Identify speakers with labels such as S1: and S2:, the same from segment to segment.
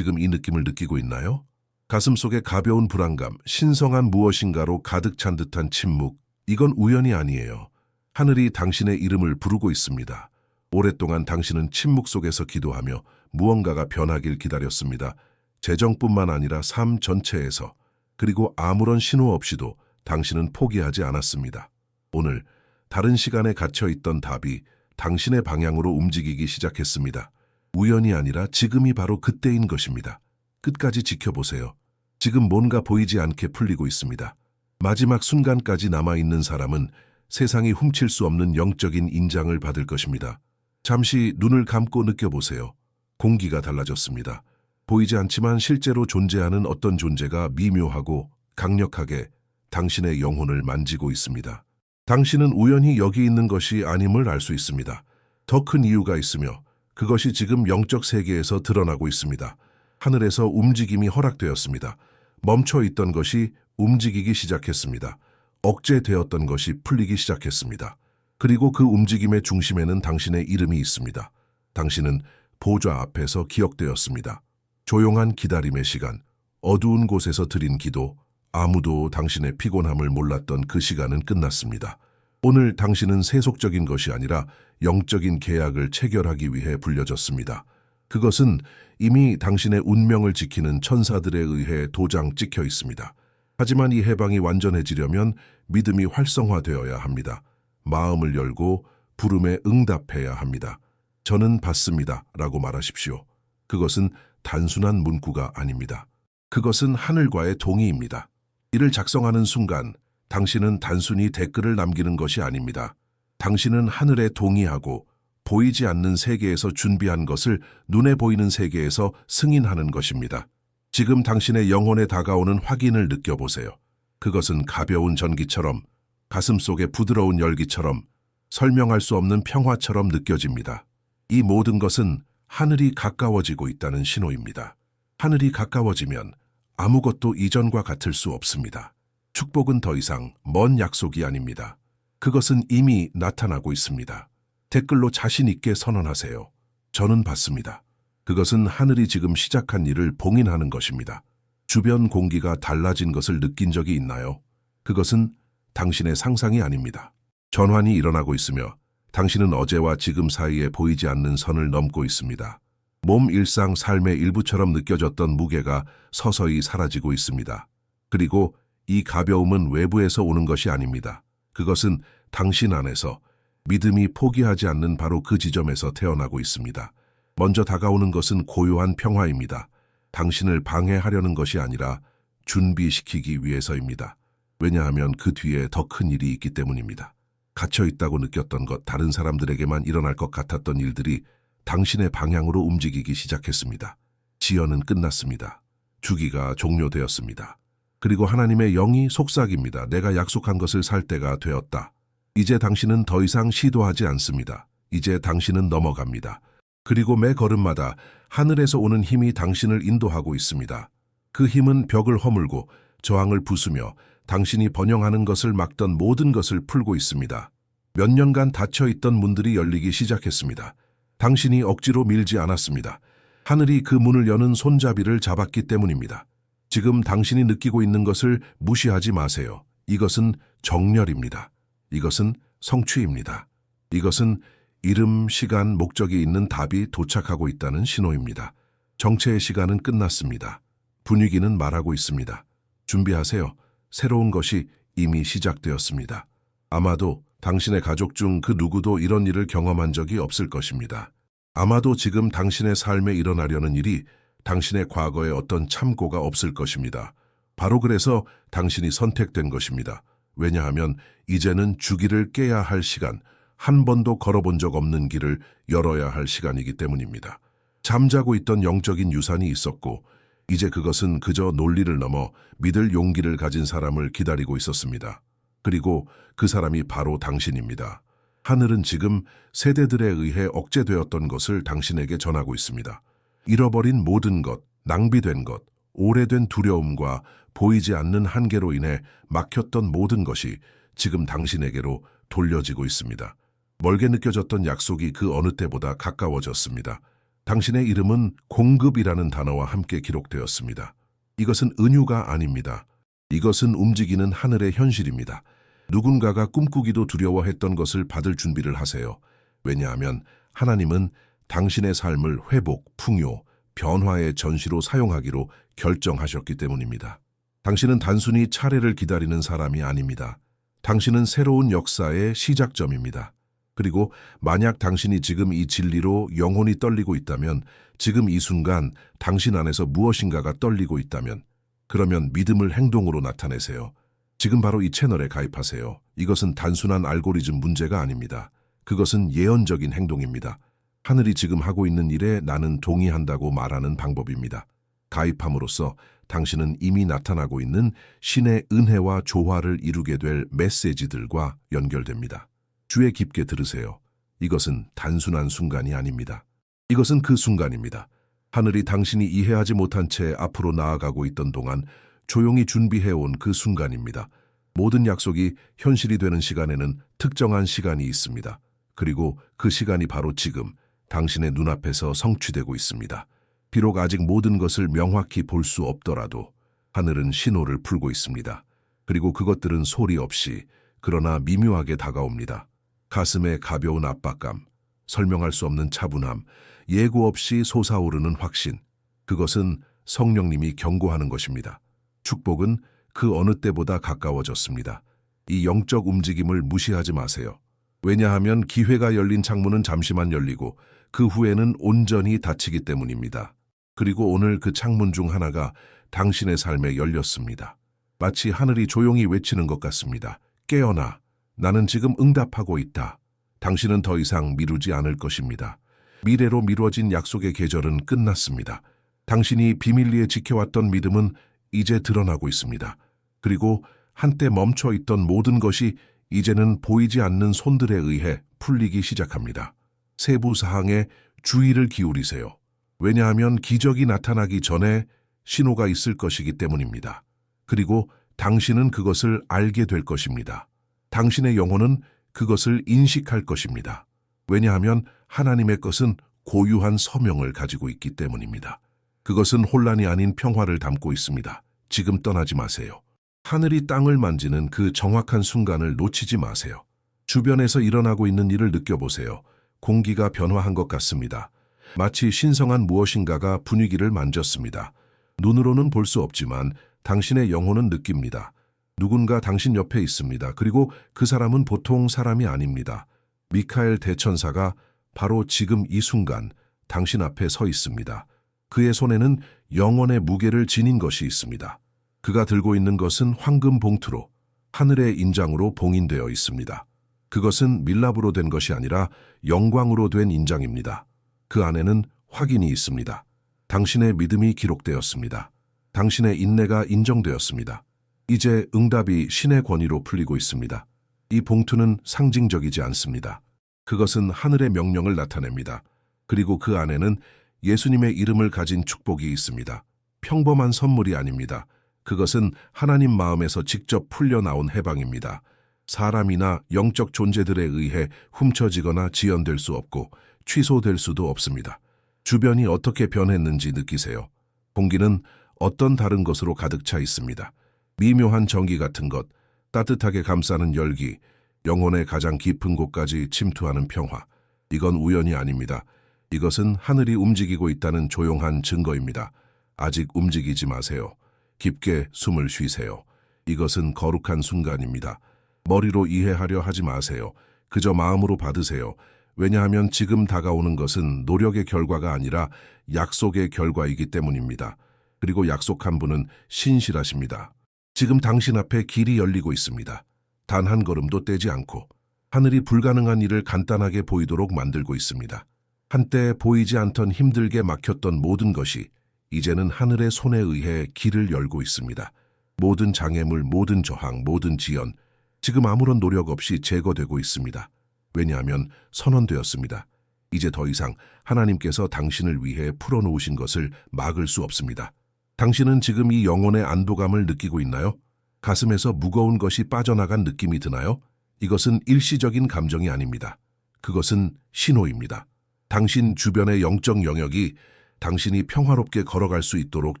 S1: 지금 이 느낌을 느끼고 있나요? 가슴 속에 가벼운 불안감, 신성한 무엇인가로 가득 찬 듯한 침묵. 이건 우연이 아니에요. 하늘이 당신의 이름을 부르고 있습니다. 오랫동안 당신은 침묵 속에서 기도하며 무언가가 변하길 기다렸습니다. 재정뿐만 아니라 삶 전체에서 그리고 아무런 신호 없이도 당신은 포기하지 않았습니다. 오늘 다른 시간에 갇혀 있던 답이 당신의 방향으로 움직이기 시작했습니다. 우연이 아니라 지금이 바로 그때인 것입니다. 끝까지 지켜보세요. 지금 뭔가 보이지 않게 풀리고 있습니다. 마지막 순간까지 남아있는 사람은 세상이 훔칠 수 없는 영적인 인장을 받을 것입니다. 잠시 눈을 감고 느껴보세요. 공기가 달라졌습니다. 보이지 않지만 실제로 존재하는 어떤 존재가 미묘하고 강력하게 당신의 영혼을 만지고 있습니다. 당신은 우연히 여기 있는 것이 아님을 알 수 있습니다. 더 큰 이유가 있으며 그것이 지금 영적 세계에서 드러나고 있습니다. 하늘에서 움직임이 허락되었습니다. 멈춰 있던 것이 움직이기 시작했습니다. 억제되었던 것이 풀리기 시작했습니다. 그리고 그 움직임의 중심에는 당신의 이름이 있습니다. 당신은 보좌 앞에서 기억되었습니다. 조용한 기다림의 시간, 어두운 곳에서 드린 기도, 아무도 당신의 피곤함을 몰랐던 그 시간은 끝났습니다. 오늘 당신은 세속적인 것이 아니라 영적인 계약을 체결하기 위해 불려졌습니다. 그것은 이미 당신의 운명을 지키는 천사들에 의해 도장 찍혀 있습니다. 하지만 이 해방이 완전해지려면 믿음이 활성화되어야 합니다. 마음을 열고 부름에 응답해야 합니다. 저는 받습니다. 라고 말하십시오. 그것은 단순한 문구가 아닙니다. 그것은 하늘과의 동의입니다. 이를 작성하는 순간 당신은 단순히 댓글을 남기는 것이 아닙니다. 당신은 하늘에 동의하고 보이지 않는 세계에서 준비한 것을 눈에 보이는 세계에서 승인하는 것입니다. 지금 당신의 영혼에 다가오는 확인을 느껴보세요. 그것은 가벼운 전기처럼 가슴 속에 부드러운 열기처럼 설명할 수 없는 평화처럼 느껴집니다. 이 모든 것은 하늘이 가까워지고 있다는 신호입니다. 하늘이 가까워지면 아무것도 이전과 같을 수 없습니다. 축복은 더 이상 먼 약속이 아닙니다. 그것은 이미 나타나고 있습니다. 댓글로 자신 있게 선언하세요. 저는 받습니다. 그것은 하늘이 지금 시작한 일을 봉인하는 것입니다. 주변 공기가 달라진 것을 느낀 적이 있나요? 그것은 당신의 상상이 아닙니다. 전환이 일어나고 있으며 당신은 어제와 지금 사이에 보이지 않는 선을 넘고 있습니다. 몸 일상 삶의 일부처럼 느껴졌던 무게가 서서히 사라지고 있습니다. 그리고 이 가벼움은 외부에서 오는 것이 아닙니다. 그것은 당신 안에서 믿음이 포기하지 않는 바로 그 지점에서 태어나고 있습니다. 먼저 다가오는 것은 고요한 평화입니다. 당신을 방해하려는 것이 아니라 준비시키기 위해서입니다. 왜냐하면 그 뒤에 더 큰 일이 있기 때문입니다. 갇혀 있다고 느꼈던 것, 다른 사람들에게만 일어날 것 같았던 일들이 당신의 방향으로 움직이기 시작했습니다. 지연은 끝났습니다. 주기가 종료되었습니다. 그리고 하나님의 영이 속삭입니다. 내가 약속한 것을 살 때가 되었다. 이제 당신은 더 이상 시도하지 않습니다. 이제 당신은 넘어갑니다. 그리고 매 걸음마다 하늘에서 오는 힘이 당신을 인도하고 있습니다. 그 힘은 벽을 허물고 저항을 부수며 당신이 번영하는 것을 막던 모든 것을 풀고 있습니다. 몇 년간 닫혀 있던 문들이 열리기 시작했습니다. 당신이 억지로 밀지 않았습니다. 하늘이 그 문을 여는 손잡이를 잡았기 때문입니다. 지금 당신이 느끼고 있는 것을 무시하지 마세요. 이것은 정렬입니다. 이것은 성취입니다. 이것은 이름, 시간, 목적이 있는 답이 도착하고 있다는 신호입니다. 정체의 시간은 끝났습니다. 분위기는 말하고 있습니다. 준비하세요. 새로운 것이 이미 시작되었습니다. 아마도 당신의 가족 중 그 누구도 이런 일을 경험한 적이 없을 것입니다. 아마도 지금 당신의 삶에 일어나려는 일이 당신의 과거에 어떤 참고가 없을 것입니다. 바로 그래서 당신이 선택된 것입니다. 왜냐하면 이제는 주기를 깨야 할 시간, 한 번도 걸어본 적 없는 길을 열어야 할 시간이기 때문입니다. 잠자고 있던 영적인 유산이 있었고 이제 그것은 그저 논리를 넘어 믿을 용기를 가진 사람을 기다리고 있었습니다. 그리고 그 사람이 바로 당신입니다. 하늘은 지금 세대들에 의해 억제되었던 것을 당신에게 전하고 있습니다. 잃어버린 모든 것, 낭비된 것, 오래된 두려움과 보이지 않는 한계로 인해 막혔던 모든 것이 지금 당신에게로 돌려지고 있습니다. 멀게 느껴졌던 약속이 그 어느 때보다 가까워졌습니다. 당신의 이름은 공급이라는 단어와 함께 기록되었습니다. 이것은 은유가 아닙니다. 이것은 움직이는 하늘의 현실입니다. 누군가가 꿈꾸기도 두려워했던 것을 받을 준비를 하세요. 왜냐하면 하나님은 당신의 삶을 회복, 풍요, 변화의 전시로 사용하기로 결정하셨기 때문입니다. 당신은 단순히 차례를 기다리는 사람이 아닙니다. 당신은 새로운 역사의 시작점입니다. 그리고 만약 당신이 지금 이 진리로 영혼이 떨리고 있다면, 지금 이 순간 당신 안에서 무엇인가가 떨리고 있다면, 그러면 믿음을 행동으로 나타내세요. 지금 바로 이 채널에 가입하세요. 이것은 단순한 알고리즘 문제가 아닙니다. 그것은 예언적인 행동입니다. 하늘이 지금 하고 있는 일에 나는 동의한다고 말하는 방법입니다. 가입함으로써 당신은 이미 나타나고 있는 신의 은혜와 조화를 이루게 될 메시지들과 연결됩니다. 주의 깊게 들으세요. 이것은 단순한 순간이 아닙니다. 이것은 그 순간입니다. 하늘이 당신이 이해하지 못한 채 앞으로 나아가고 있던 동안 조용히 준비해온 그 순간입니다. 모든 약속이 현실이 되는 시간에는 특정한 시간이 있습니다. 그리고 그 시간이 바로 지금 당신의 눈앞에서 성취되고 있습니다. 비록 아직 모든 것을 명확히 볼 수 없더라도 하늘은 신호를 풀고 있습니다. 그리고 그것들은 소리 없이 그러나 미묘하게 다가옵니다. 가슴에 가벼운 압박감, 설명할 수 없는 차분함, 예고 없이 솟아오르는 확신. 그것은 성령님이 경고하는 것입니다. 축복은 그 어느 때보다 가까워졌습니다. 이 영적 움직임을 무시하지 마세요. 왜냐하면 기회가 열린 창문은 잠시만 열리고 그 후에는 온전히 닫히기 때문입니다. 그리고 오늘 그 창문 중 하나가 당신의 삶에 열렸습니다. 마치 하늘이 조용히 외치는 것 같습니다. 깨어나. 나는 지금 응답하고 있다. 당신은 더 이상 미루지 않을 것입니다. 미래로 미뤄진 약속의 계절은 끝났습니다. 당신이 비밀리에 지켜왔던 믿음은 이제 드러나고 있습니다. 그리고 한때 멈춰 있던 모든 것이 이제는 보이지 않는 손들에 의해 풀리기 시작합니다. 세부 사항에 주의를 기울이세요. 왜냐하면 기적이 나타나기 전에 신호가 있을 것이기 때문입니다. 그리고 당신은 그것을 알게 될 것입니다. 당신의 영혼은 그것을 인식할 것입니다. 왜냐하면 하나님의 것은 고유한 서명을 가지고 있기 때문입니다. 그것은 혼란이 아닌 평화를 담고 있습니다. 지금 떠나지 마세요. 하늘이 땅을 만지는 그 정확한 순간을 놓치지 마세요. 주변에서 일어나고 있는 일을 느껴보세요. 공기가 변화한 것 같습니다. 마치 신성한 무엇인가가 분위기를 만졌습니다. 눈으로는 볼 수 없지만 당신의 영혼은 느낍니다. 누군가 당신 옆에 있습니다. 그리고 그 사람은 보통 사람이 아닙니다. 미카엘 대천사가 바로 지금 이 순간 당신 앞에 서 있습니다. 그의 손에는 영원의 무게를 지닌 것이 있습니다. 그가 들고 있는 것은 황금 봉투로 하늘의 인장으로 봉인되어 있습니다. 그것은 밀랍으로 된 것이 아니라 영광으로 된 인장입니다. 그 안에는 확인이 있습니다. 당신의 믿음이 기록되었습니다. 당신의 인내가 인정되었습니다. 이제 응답이 신의 권위로 풀리고 있습니다. 이 봉투는 상징적이지 않습니다. 그것은 하늘의 명령을 나타냅니다. 그리고 그 안에는 예수님의 이름을 가진 축복이 있습니다. 평범한 선물이 아닙니다. 그것은 하나님 마음에서 직접 풀려 나온 해방입니다. 사람이나 영적 존재들에 의해 훔쳐지거나 지연될 수 없고 취소될 수도 없습니다. 주변이 어떻게 변했는지 느끼세요. 공기는 어떤 다른 것으로 가득 차 있습니다. 미묘한 전기 같은 것, 따뜻하게 감싸는 열기, 영혼의 가장 깊은 곳까지 침투하는 평화. 이건 우연이 아닙니다. 이것은 하늘이 움직이고 있다는 조용한 증거입니다. 아직 움직이지 마세요. 깊게 숨을 쉬세요. 이것은 거룩한 순간입니다. 머리로 이해하려 하지 마세요. 그저 마음으로 받으세요. 왜냐하면 지금 다가오는 것은 노력의 결과가 아니라 약속의 결과이기 때문입니다. 그리고 약속한 분은 신실하십니다. 지금 당신 앞에 길이 열리고 있습니다. 단 한 걸음도 떼지 않고 하늘이 불가능한 일을 간단하게 보이도록 만들고 있습니다. 한때 보이지 않던 힘들게 막혔던 모든 것이 이제는 하늘의 손에 의해 길을 열고 있습니다. 모든 장애물, 모든 저항, 모든 지연, 지금 아무런 노력 없이 제거되고 있습니다. 왜냐하면 선언되었습니다. 이제 더 이상 하나님께서 당신을 위해 풀어놓으신 것을 막을 수 없습니다. 당신은 지금 이 영혼의 안도감을 느끼고 있나요? 가슴에서 무거운 것이 빠져나간 느낌이 드나요? 이것은 일시적인 감정이 아닙니다. 그것은 신호입니다. 당신 주변의 영적 영역이 당신이 평화롭게 걸어갈 수 있도록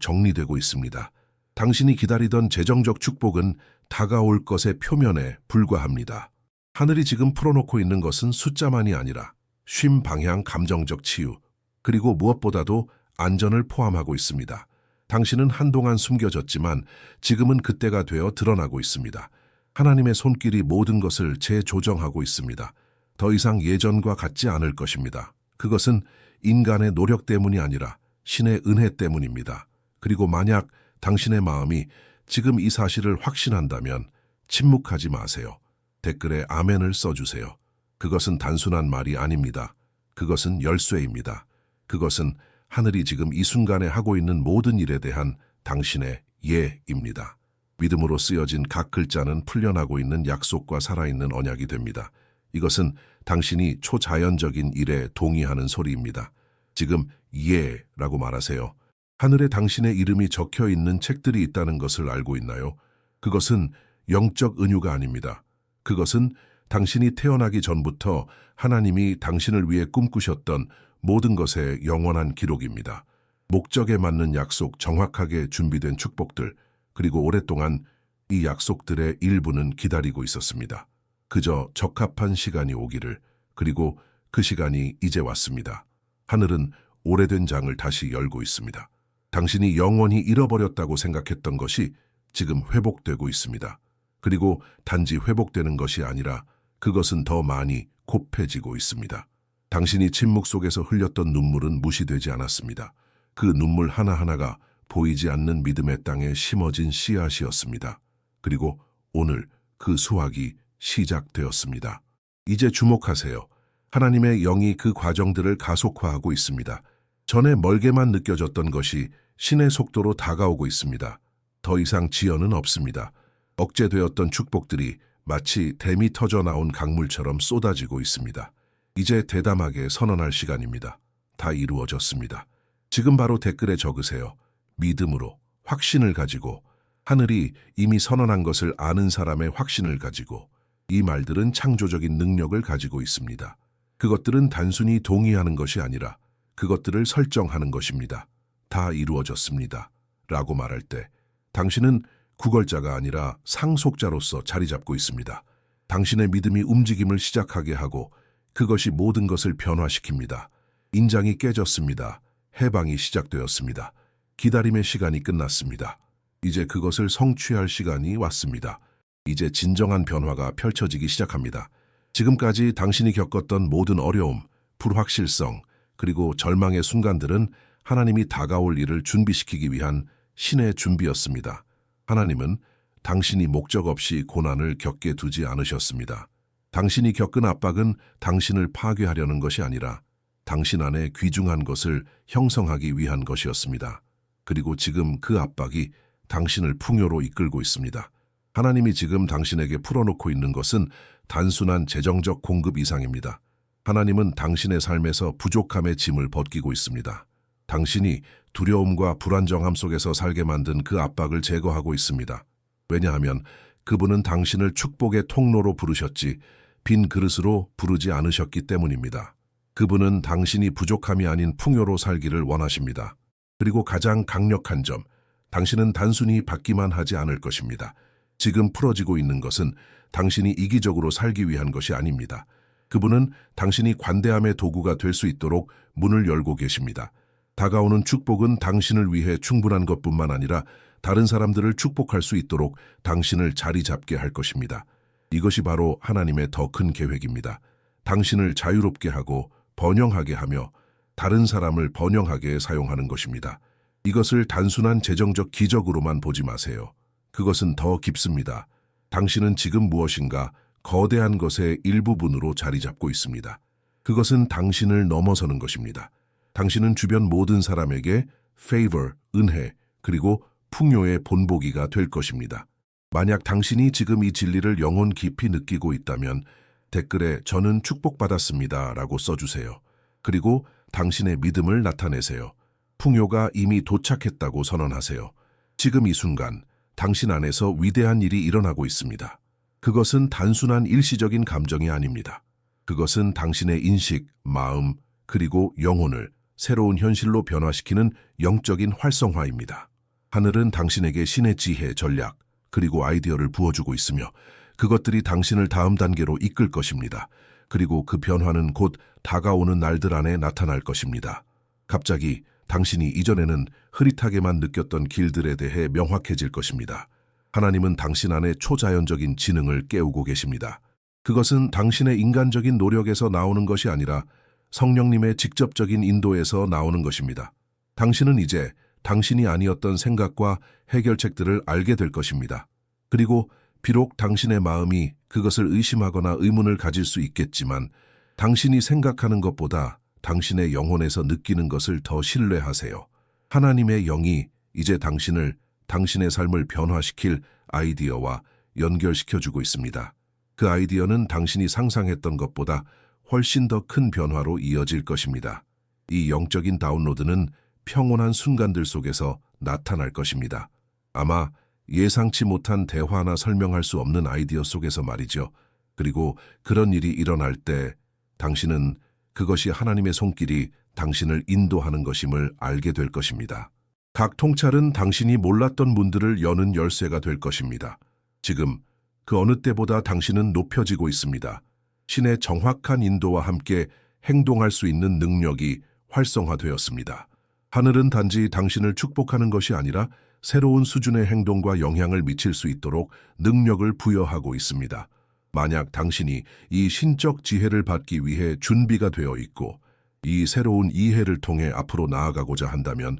S1: 정리되고 있습니다. 당신이 기다리던 재정적 축복은 다가올 것의 표면에 불과합니다. 하늘이 지금 풀어놓고 있는 것은 숫자만이 아니라 쉼 방향 감정적 치유, 그리고 무엇보다도 안전을 포함하고 있습니다. 당신은 한동안 숨겨졌지만 지금은 그때가 되어 드러나고 있습니다. 하나님의 손길이 모든 것을 재조정하고 있습니다. 더 이상 예전과 같지 않을 것입니다. 그것은 인간의 노력 때문이 아니라 신의 은혜 때문입니다. 그리고 만약 당신의 마음이 지금 이 사실을 확신한다면 침묵하지 마세요. 댓글에 아멘을 써주세요. 그것은 단순한 말이 아닙니다. 그것은 열쇠입니다. 그것은 하늘이 지금 이 순간에 하고 있는 모든 일에 대한 당신의 예입니다. 믿음으로 쓰여진 각 글자는 풀려나고 있는 약속과 살아있는 언약이 됩니다. 이것은 당신이 초자연적인 일에 동의하는 소리입니다. 지금 예라고 말하세요. 하늘에 당신의 이름이 적혀 있는 책들이 있다는 것을 알고 있나요? 그것은 영적 은유가 아닙니다. 그것은 당신이 태어나기 전부터 하나님이 당신을 위해 꿈꾸셨던 모든 것의 영원한 기록입니다. 목적에 맞는 약속, 정확하게 준비된 축복들, 그리고 오랫동안 이 약속들의 일부는 기다리고 있었습니다. 그저 적합한 시간이 오기를, 그리고 그 시간이 이제 왔습니다. 하늘은 오래된 장을 다시 열고 있습니다. 당신이 영원히 잃어버렸다고 생각했던 것이 지금 회복되고 있습니다. 그리고 단지 회복되는 것이 아니라 그것은 더 많이 곱해지고 있습니다. 당신이 침묵 속에서 흘렸던 눈물은 무시되지 않았습니다. 그 눈물 하나하나가 보이지 않는 믿음의 땅에 심어진 씨앗이었습니다. 그리고 오늘 그 수확이 시작되었습니다. 이제 주목하세요. 하나님의 영이 그 과정들을 가속화하고 있습니다. 전에 멀게만 느껴졌던 것이 신의 속도로 다가오고 있습니다. 더 이상 지연은 없습니다. 억제되었던 축복들이 마치 댐이 터져 나온 강물처럼 쏟아지고 있습니다. 이제 대담하게 선언할 시간입니다. 다 이루어졌습니다. 지금 바로 댓글에 적으세요. 믿음으로, 확신을 가지고, 하늘이 이미 선언한 것을 아는 사람의 확신을 가지고, 이 말들은 창조적인 능력을 가지고 있습니다. 그것들은 단순히 동의하는 것이 아니라 그것들을 설정하는 것입니다. 다 이루어졌습니다. 라고 말할 때 당신은 구걸자가 아니라 상속자로서 자리 잡고 있습니다. 당신의 믿음이 움직임을 시작하게 하고 그것이 모든 것을 변화시킵니다. 인장이 깨졌습니다. 해방이 시작되었습니다. 기다림의 시간이 끝났습니다. 이제 그것을 성취할 시간이 왔습니다. 이제 진정한 변화가 펼쳐지기 시작합니다. 지금까지 당신이 겪었던 모든 어려움, 불확실성, 그리고 절망의 순간들은 하나님이 다가올 일을 준비시키기 위한 신의 준비였습니다. 하나님은 당신이 목적 없이 고난을 겪게 두지 않으셨습니다. 당신이 겪은 압박은 당신을 파괴하려는 것이 아니라 당신 안에 귀중한 것을 형성하기 위한 것이었습니다. 그리고 지금 그 압박이 당신을 풍요로 이끌고 있습니다. 하나님이 지금 당신에게 풀어놓고 있는 것은 단순한 재정적 공급 이상입니다. 하나님은 당신의 삶에서 부족함의 짐을 벗기고 있습니다. 당신이 두려움과 불안정함 속에서 살게 만든 그 압박을 제거하고 있습니다. 왜냐하면 그분은 당신을 축복의 통로로 부르셨지 빈 그릇으로 부르지 않으셨기 때문입니다. 그분은 당신이 부족함이 아닌 풍요로 살기를 원하십니다. 그리고 가장 강력한 점, 당신은 단순히 받기만 하지 않을 것입니다. 지금 풀어지고 있는 것은 당신이 이기적으로 살기 위한 것이 아닙니다. 그분은 당신이 관대함의 도구가 될 수 있도록 문을 열고 계십니다. 다가오는 축복은 당신을 위해 충분한 것뿐만 아니라 다른 사람들을 축복할 수 있도록 당신을 자리 잡게 할 것입니다. 이것이 바로 하나님의 더 큰 계획입니다. 당신을 자유롭게 하고 번영하게 하며 다른 사람을 번영하게 사용하는 것입니다. 이것을 단순한 재정적 기적으로만 보지 마세요. 그것은 더 깊습니다. 당신은 지금 무엇인가 거대한 것의 일부분으로 자리 잡고 있습니다. 그것은 당신을 넘어서는 것입니다. 당신은 주변 모든 사람에게 favor, 은혜, 그리고 풍요의 본보기가 될 것입니다. 만약 당신이 지금 이 진리를 영혼 깊이 느끼고 있다면 댓글에 저는 축복받았습니다 라고 써주세요. 그리고 당신의 믿음을 나타내세요. 풍요가 이미 도착했다고 선언하세요. 지금 이 순간 당신 안에서 위대한 일이 일어나고 있습니다. 그것은 단순한 일시적인 감정이 아닙니다. 그것은 당신의 인식, 마음, 그리고 영혼을 새로운 현실로 변화시키는 영적인 활성화입니다. 하늘은 당신에게 신의 지혜, 전략, 그리고 아이디어를 부어주고 있으며 그것들이 당신을 다음 단계로 이끌 것입니다. 그리고 그 변화는 곧 다가오는 날들 안에 나타날 것입니다. 갑자기 당신이 이전에는 흐릿하게만 느꼈던 길들에 대해 명확해질 것입니다. 하나님은 당신 안에 초자연적인 지능을 깨우고 계십니다. 그것은 당신의 인간적인 노력에서 나오는 것이 아니라 성령님의 직접적인 인도에서 나오는 것입니다. 당신은 이제 당신이 아니었던 생각과 해결책들을 알게 될 것입니다. 그리고 비록 당신의 마음이 그것을 의심하거나 의문을 가질 수 있겠지만 당신이 생각하는 것보다 당신의 영혼에서 느끼는 것을 더 신뢰하세요. 하나님의 영이 이제 당신을 당신의 삶을 변화시킬 아이디어와 연결시켜주고 있습니다. 그 아이디어는 당신이 상상했던 것보다 훨씬 더 큰 변화로 이어질 것입니다. 이 영적인 다운로드는 평온한 순간들 속에서 나타날 것입니다. 아마 예상치 못한 대화나 설명할 수 없는 아이디어 속에서 말이죠. 그리고 그런 일이 일어날 때 당신은 그것이 하나님의 손길이 당신을 인도하는 것임을 알게 될 것입니다. 각 통찰은 당신이 몰랐던 문들을 여는 열쇠가 될 것입니다. 지금 그 어느 때보다 당신은 높여지고 있습니다. 신의 정확한 인도와 함께 행동할 수 있는 능력이 활성화되었습니다. 하늘은 단지 당신을 축복하는 것이 아니라 새로운 수준의 행동과 영향을 미칠 수 있도록 능력을 부여하고 있습니다. 만약 당신이 이 신적 지혜를 받기 위해 준비가 되어 있고 이 새로운 이해를 통해 앞으로 나아가고자 한다면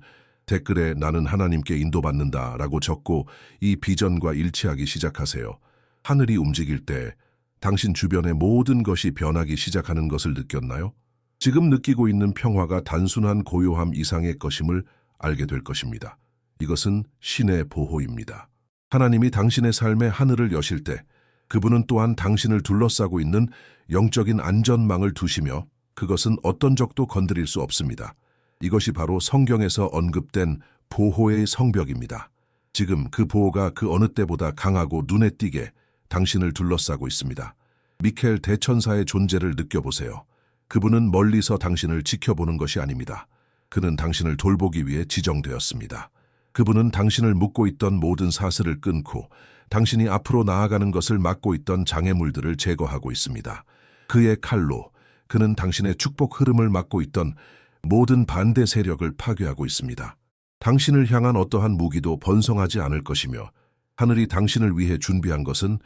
S1: 댓글에 나는 하나님께 인도받는다 라고 적고 이 비전과 일치하기 시작하세요. 하늘이 움직일 때 당신 주변의 모든 것이 변하기 시작하는 것을 느꼈나요? 지금 느끼고 있는 평화가 단순한 고요함 이상의 것임을 알게 될 것입니다. 이것은 신의 보호입니다. 하나님이 당신의 삶의 하늘을 여실 때 그분은 또한 당신을 둘러싸고 있는 영적인 안전망을 두시며 그것은 어떤 적도 건드릴 수 없습니다. 이것이 바로 성경에서 언급된 보호의 성벽입니다. 지금 그 보호가 그 어느 때보다 강하고 눈에 띄게 당신을 둘러싸고 있습니다. 미켈 대천사의 존재를 느껴보세요. 그분은 멀리서 당신을 지켜보는 것이 아닙니다. 그는 당신을 돌보기 위해 지정되었습니다. 그분은 당신을 묶고 있던 모든 사슬을 끊고 당신이 앞으로 나아가는 것을 막고 있던 장애물들을 제거하고 있습니다. 그의 칼로 그는 당신의 축복 흐름을 막고 있던 모든 반대 세력을 파괴하고 있습니다. 당신을 향한 어떠한 무기도 번성하지 않을 것이며 하늘이 당신을 위해 준비한 것은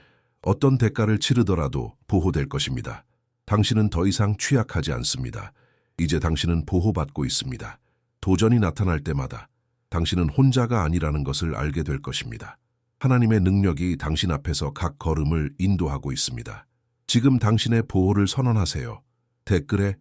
S1: 어떤 대가를 치르더라도 보호될 것입니다. 당신은 더 이상 취약하지 않습니다. 이제 당신은 보호받고 있습니다. 도전이 나타날 때마다 당신은 혼자가 아니라는 것을 알게 될 것입니다. 하나님의 능력이 당신 앞에서 각 걸음을 인도하고 있습니다. 지금 당신의 보호를 선언하세요. 댓글에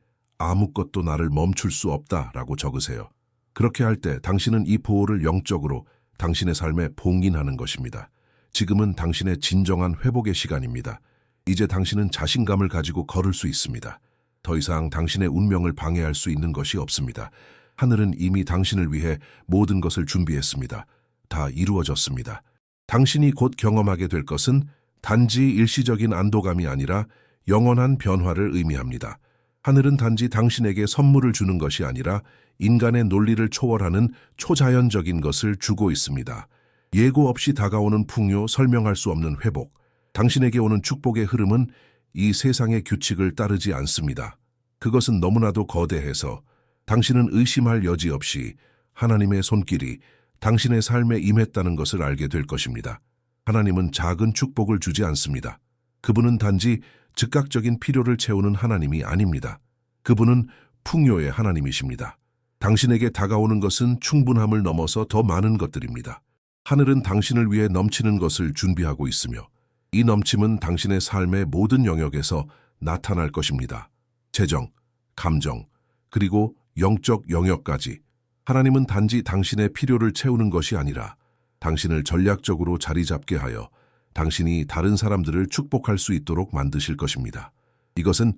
S1: 아무것도 나를 멈출 수 없다 라고 적으세요. 그렇게 할 때 당신은 이 보호를 영적으로 당신의 삶에 봉인하는 것입니다. 지금은 당신의 진정한 회복의 시간입니다. 이제 당신은 자신감을 가지고 걸을 수 있습니다. 더 이상 당신의 운명을 방해할 수 있는 것이 없습니다. 하늘은 이미 당신을 위해 모든 것을 준비했습니다. 다 이루어졌습니다. 당신이 곧 경험하게 될 것은 단지 일시적인 안도감이 아니라 영원한 변화를 의미합니다. 하늘은 단지 당신에게 선물을 주는 것이 아니라 인간의 논리를 초월하는 초자연적인 것을 주고 있습니다. 예고 없이 다가오는 풍요, 설명할 수 없는 회복, 당신에게 오는 축복의 흐름은 이 세상의 규칙을 따르지 않습니다. 그것은 너무나도 거대해서 당신은 의심할 여지 없이 하나님의 손길이 당신의 삶에 임했다는 것을 알게 될 것입니다. 하나님은 작은 축복을 주지 않습니다. 그분은 단지 즉각적인 필요를 채우는 하나님이 아닙니다. 그분은 풍요의 하나님이십니다. 당신에게 다가오는 것은 충분함을 넘어서 더 많은 것들입니다. 하늘은 당신을 위해 넘치는 것을 준비하고 있으며 이 넘침은 당신의 삶의 모든 영역에서 나타날 것입니다. 재정, 감정, 그리고 영적 영역까지 하나님은 단지 당신의 필요를 채우는 것이 아니라 당신을 전략적으로 자리 잡게 하여 당신이 다른 사람들을 축복할 수 있도록 만드실 것입니다. 이것은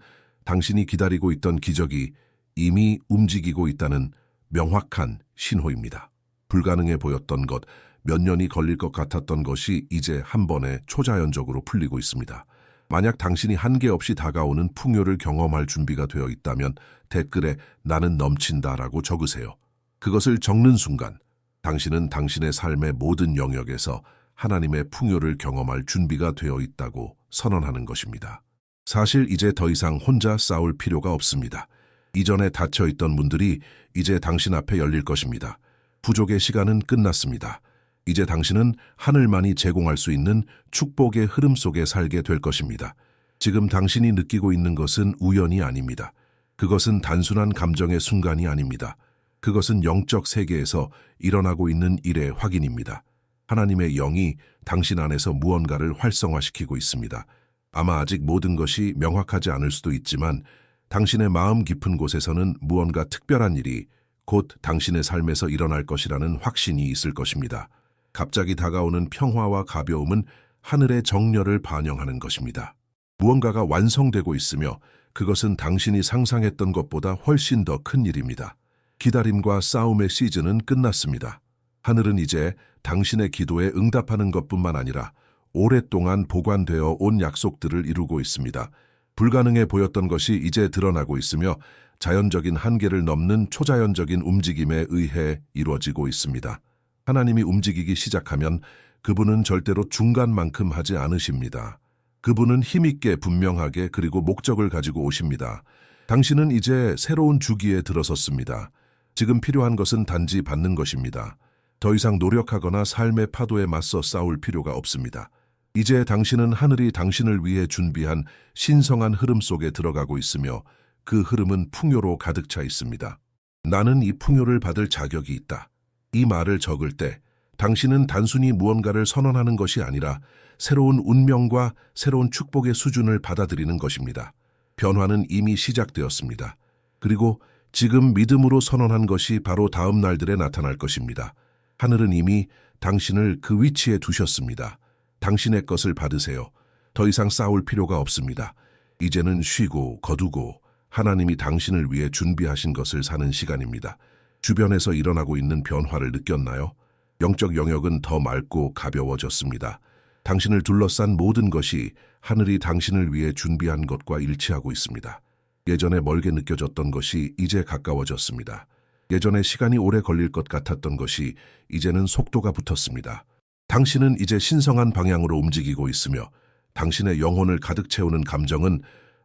S1: 당신이 기다리고 있던 기적이 이미 움직이고 있다는 명확한 신호입니다. 불가능해 보였던 것, 몇 년이 걸릴 것 같았던 것이 이제 한 번에 초자연적으로 풀리고 있습니다. 만약 당신이 한계 없이 다가오는 풍요를 경험할 준비가 되어 있다면 댓글에 나는 넘친다라고 적으세요. 그것을 적는 순간 당신은 당신의 삶의 모든 영역에서 하나님의 풍요를 경험할 준비가 되어 있다고 선언하는 것입니다. 사실 이제 더 이상 혼자 싸울 필요가 없습니다. 이전에 닫혀 있던 문들이 이제 당신 앞에 열릴 것입니다. 부족의 시간은 끝났습니다. 이제 당신은 하늘만이 제공할 수 있는 축복의 흐름 속에 살게 될 것입니다. 지금 당신이 느끼고 있는 것은 우연이 아닙니다. 그것은 단순한 감정의 순간이 아닙니다. 그것은 영적 세계에서 일어나고 있는 일의 확인입니다. 하나님의 영이 당신 안에서 무언가를 활성화시키고 있습니다. 아마 아직 모든 것이 명확하지 않을 수도 있지만 당신의 마음 깊은 곳에서는 무언가 특별한 일이 곧 당신의 삶에서 일어날 것이라는 확신이 있을 것입니다. 갑자기 다가오는 평화와 가벼움은 하늘의 정렬을 반영하는 것입니다. 무언가가 완성되고 있으며 그것은 당신이 상상했던 것보다 훨씬 더 큰 일입니다. 기다림과 싸움의 시즌은 끝났습니다. 하늘은 이제 당신의 기도에 응답하는 것뿐만 아니라 오랫동안 보관되어 온 약속들을 이루고 있습니다. 불가능해 보였던 것이 이제 드러나고 있으며 자연적인 한계를 넘는 초자연적인 움직임에 의해 이루어지고 있습니다. 하나님이 움직이기 시작하면 그분은 절대로 중간만큼 하지 않으십니다. 그분은 힘있게 분명하게 그리고 목적을 가지고 오십니다. 당신은 이제 새로운 주기에 들어섰습니다. 지금 필요한 것은 단지 받는 것입니다. 더 이상 노력하거나 삶의 파도에 맞서 싸울 필요가 없습니다. 이제 당신은 하늘이 당신을 위해 준비한 신성한 흐름 속에 들어가고 있으며 그 흐름은 풍요로 가득 차 있습니다. 나는 이 풍요를 받을 자격이 있다. 이 말을 적을 때 당신은 단순히 무언가를 선언하는 것이 아니라 새로운 운명과 새로운 축복의 수준을 받아들이는 것입니다. 변화는 이미 시작되었습니다. 그리고 지금 믿음으로 선언한 것이 바로 다음 날들에 나타날 것입니다. 하늘은 이미 당신을 그 위치에 두셨습니다. 당신의 것을 받으세요. 더 이상 싸울 필요가 없습니다. 이제는 쉬고 거두고 하나님이 당신을 위해 준비하신 것을 사는 시간입니다. 주변에서 일어나고 있는 변화를 느꼈나요? 영적 영역은 더 맑고 가벼워졌습니다. 당신을 둘러싼 모든 것이 하늘이 당신을 위해 준비한 것과 일치하고 있습니다. 예전에 멀게 느껴졌던 것이 이제 가까워졌습니다. 예전에 시간이 오래 걸릴 것 같았던 것이 이제는 속도가 붙었습니다. 당신은 이제 신성한 방향으로 움직이고 있으며 당신의 영혼을 가득 채우는 감정은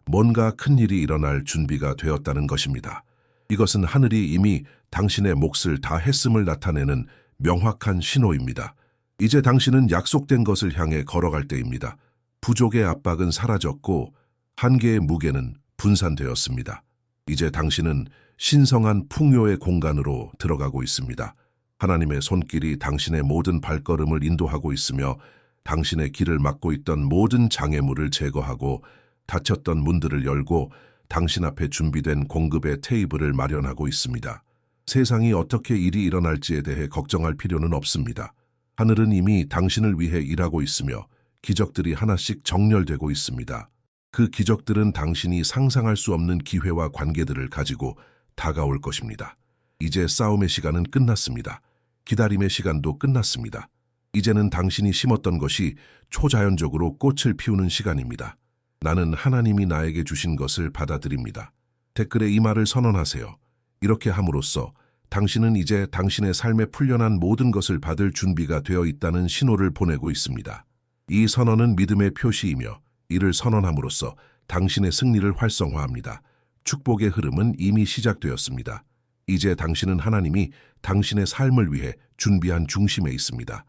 S1: 뭔가 큰 일이 일어날 준비가 되었다는 것입니다. 이것은 하늘이 이미 당신의 몫을 다 했음을 나타내는 명확한 신호입니다. 이제 당신은 약속된 것을 향해 걸어갈 때입니다. 부족의 압박은 사라졌고 한계의 무게는 분산되었습니다. 이제 당신은 신성한 풍요의 공간으로 들어가고 있습니다. 하나님의 손길이 당신의 모든 발걸음을 인도하고 있으며 당신의 길을 막고 있던 모든 장애물을 제거하고 닫혔던 문들을 열고 당신 앞에 준비된 공급의 테이블을 마련하고 있습니다. 세상이 어떻게 일이 일어날지에 대해 걱정할 필요는 없습니다. 하늘은 이미 당신을 위해 일하고 있으며 기적들이 하나씩 정렬되고 있습니다. 그 기적들은 당신이 상상할 수 없는 기회와 관계들을 가지고 다가올 것입니다. 이제 싸움의 시간은 끝났습니다. 기다림의 시간도 끝났습니다. 이제는 당신이 심었던 것이 초자연적으로 꽃을 피우는 시간입니다. 나는 하나님이 나에게 주신 것을 받아들입니다. 댓글에 이 말을 선언하세요. 이렇게 함으로써 당신은 이제 당신의 삶에 풀려난 모든 것을 받을 준비가 되어 있다는 신호를 보내고 있습니다. 이 선언은 믿음의 표시이며 이를 선언함으로써 당신의 승리를 활성화합니다. 축복의 흐름은 이미 시작되었습니다. 이제 당신은 하나님이 당신의 삶을 위해 준비한 중심에 있습니다.